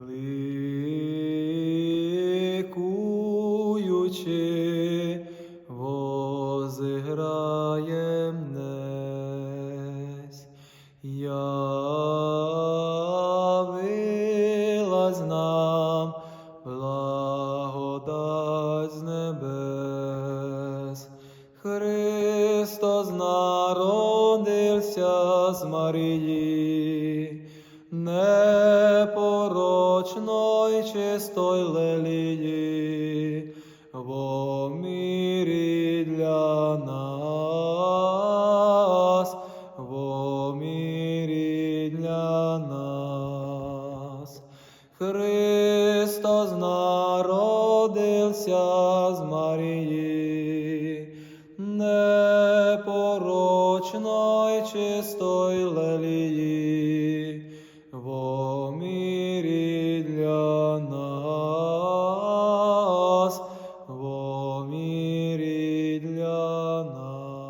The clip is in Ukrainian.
Ликуючи, возиграєм днесь. Явилась нам благодать з небес. Христос народився з Марії, непорочної чистої лелії, во мірі для нас, во мірі для нас. Христос народився з Марії, непорочної чистої лелії, Nana.